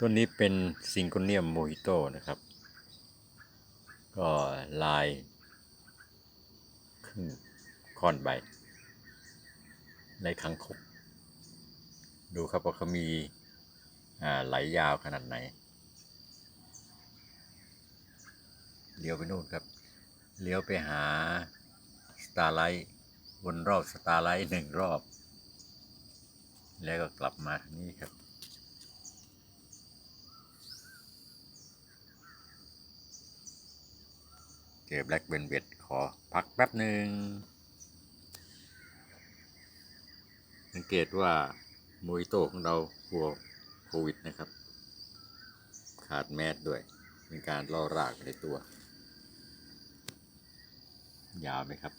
ต้นนี้เป็นซิงโกเนียมโมฮิโตนะครับ ก็ลายครึ่งค่อนใบในขังคกดูครับว่าเขามีอ่าไหลยาวขนาดไหนเลี้ยวไปนู่นครับเลี้ยวไปหาสตาร์ไลท์วนรอบสตาร์ไลท์หนึ่งรอบ แล้วก็กลับมาทางนี้ครับ เจอแบล็กเบนเวดขอพักแป๊บหนึ่งสังเกตว่ามฮิโตของเรากลัวโควิดนะครับ ขาดแมสด้วย เป็นการล่อรากในตัว ยาวไหมครับ